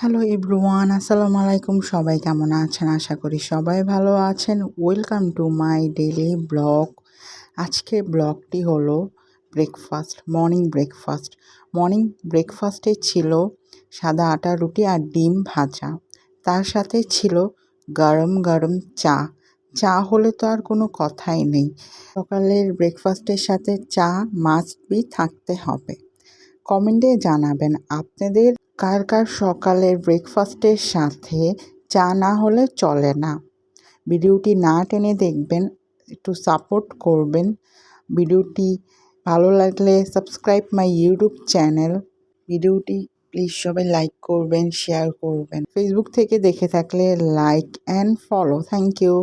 Hello everyone, আসসালামু আলাইকুম। সবাই কেমন আছেন? আশা করি সবাই ভালো আছেন। Welcome to my daily blog আজকে ব্লগটি হলো ব্রেকফাস্ট মর্নিং ব্রেকফাস্ট মর্নিং ব্রেকফাস্টে ছিল সাদা আটা, রুটি আর ডিম ভাজা। তার সাথে ছিল গরম গরম চা। চা হলে তো আর কোনো কথাই নেই। সকালের ব্রেকফাস্টের সাথে চা মাস্ট বি থাকতে হবে। কমেন্টে জানাবেন, আপনাদের কার কার সকালের ব্রেকফাস্টের সাথে চা না হলে চলে না। ভিডিওটি না টেনে দেখবেন, একটু সাপোর্ট করবেন। ভিডিওটি ভালো লাগলে সাবস্ক্রাইব মাই ইউটিউব চ্যানেল ভিডিওটি প্লিজ সবাই লাইক করবেন শেয়ার করবেন। ফেসবুক থেকে দেখে থাকলে like and follow thank you